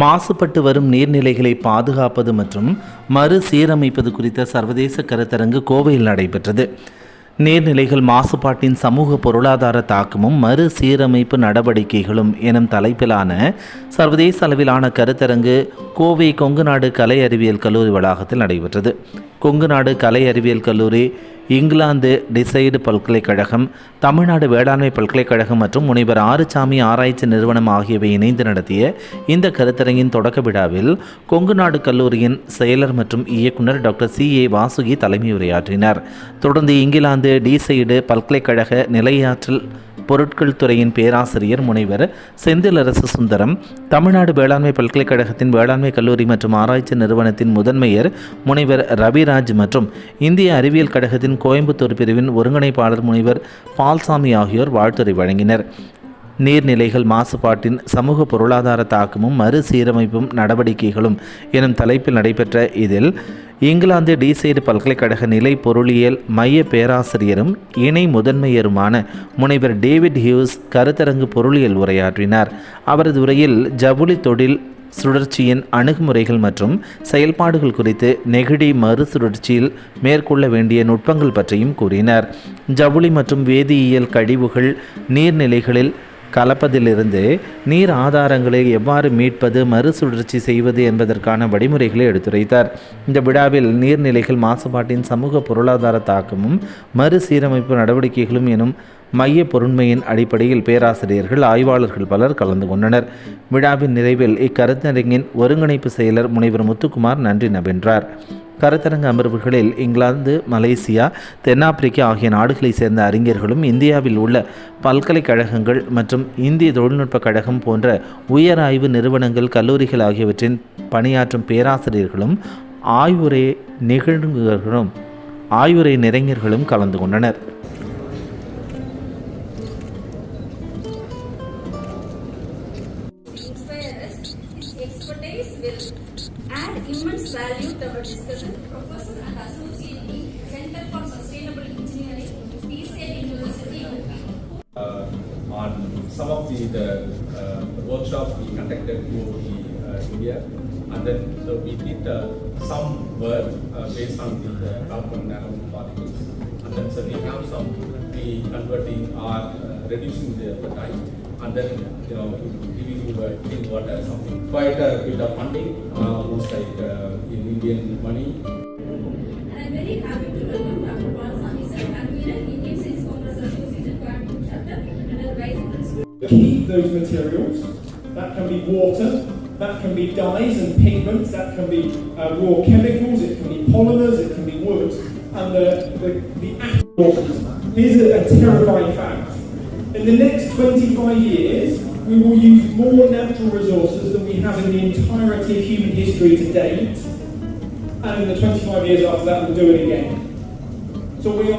மாசுபட்டு வரும் நீர்நிலைகளை பாதுகாப்பது மற்றும் மறுசீரமைப்பது குறித்த சர்வதேச கருத்தரங்கு கோவையில் நடைபெற்றது. நீர்நிலைகள் மாசுபாட்டின் சமூக பொருளாதார தாக்கமும் மறுசீரமைப்பு நடவடிக்கைகளும் எனும் தலைப்பிலான சர்வதேச அளவிலான கருத்தரங்கு கோவை கொங்குநாடு கலை அறிவியல் கல்லூரி வளாகத்தில் நடைபெற்றது. கொங்குநாடு கலை அறிவியல் கல்லூரி இங்கிலாந்து டிசைடு பல்கலைக்கழகம் தமிழ்நாடு வேளாண்மை பல்கலைக்கழகம் மற்றும் முனைவர் ஆறுசாமி ஆராய்ச்சி நிறுவனம் ஆகியவை இணைந்து நடத்திய இந்த கருத்தரங்கின் தொடக்க விழாவில் கொங்குநாடு கல்லூரியின் செயலர் மற்றும் இயக்குனர் டாக்டர் சி. ஏ. வாசுகி தலைமை உரையாற்றினார். தொடர்ந்து இங்கிலாந்து டிசைடு பல்கலைக்கழக நிலையாற்றல் பொருட்கள் துறையின் பேராசிரியர் முனைவர் செந்திலரசு சுந்தரம் தமிழ்நாடு வேளாண்மை பல்கலைக்கழகத்தின் வேளாண்மை கல்லூரி மற்றும் ஆராய்ச்சி நிறுவனத்தின் முதன்மையர் முனைவர் ரவிராஜ் மற்றும் இந்திய அறிவியல் கழகத்தின் கோயம்புத்தூர் பிரிவின் ஒருங்கிணைப்பாளர் முனைவர் பால்சாமி ஆகியோர் வாழ்த்துரை வழங்கினர். நீர்நிலைகள் மாசுபாட்டின் சமூக பொருளாதார தாக்கமும் மறுசீரமைப்பும் நடவடிக்கைகளும் எனும் தலைப்பில் நடைபெற்ற இதில் இங்கிலாந்து டிசைடு பல்கலைக்கழக நிலை பொருளியல் மைய பேராசிரியரும் இணை முதன்மையருமான முனைவர் டேவிட் ஹியூஸ் கருத்தரங்கு பொருளியல் உரையாற்றினார். அவரது உரையில் ஜவுளி தொழில் சுழற்சியின் அணுகுமுறைகள் மற்றும் செயல்பாடுகள் குறித்து நெகிழி மறுசுழற்சியில் மேற்கொள்ள வேண்டிய நுட்பங்கள் பற்றியும் கூறினார். ஜவுளி மற்றும் வேதியியல் கழிவுகள் நீர்நிலைகளில் கலப்பதிலிருந்து நீர் ஆதாரங்களை எவ்வாறு மீட்பது மறுசுழற்சி செய்வது என்பதற்கான வழிமுறைகளை எடுத்துரைத்தார். இந்த விழாவில் நீர்நிலைகள் மாசுபாட்டின் சமூக பொருளாதார தாக்கமும் மறுசீரமைப்பு நடவடிக்கைகளும் எனும் மைய பொருண்மையின் அடிப்படையில் பேராசிரியர்கள் ஆய்வாளர்கள் பலர் கலந்து கொண்டனர். விழாவின் நிறைவில் இக்கருத்தரங்கின் ஒருங்கிணைப்பு செயலர் முனைவர் முத்துக்குமார் நன்றி நபென்றார். கருத்தரங்க அமர்வுகளில் இங்கிலாந்து மலேசியா தென்னாப்பிரிக்கா ஆகிய நாடுகளைச் சேர்ந்த அறிஞர்களும் இந்தியாவில் உள்ள பல்கலைக்கழகங்கள் மற்றும் இந்திய தொழில்நுட்ப கழகம் போன்ற உயர் ஆய்வு நிறுவனங்கள் கல்லூரிகள் ஆகியவற்றின் பணியாற்றும் பேராசிரியர்களும் ஆய்வுரை நிகழ்வுகளும் ஆய்வுரை நிறைஞர்களும் கலந்து கொண்டனர். Will add immense value to our discussion. Professor and Associate Center for Sustainable Engineering, PCA University, uh, on some of the, the uh, workshops we conducted the, uh, India. And then so we did uh, some work uh, based on the uh, carbon nanoparticles. And then so we have some, we converting or uh, reducing the, the time. And then, you know, giving you a clean water, something, quite a bit of funding, uh, almost like uh, in Indian money. And I'm very happy to welcome Dr. Balsami sir, convener, Indian Science Congress Association, Coimbatore chapter, and our vice principal. keep those materials. That can be water, that can be dyes and pigments, that can be uh, raw chemicals, it can be polymers, it can be woods. And the, the, the actual, here's a, a terrifying fact. In the next 25 years, we will use more natural resources than we have in the entirety of human history to date, and in the 25 years after that, we'll do it again. So we are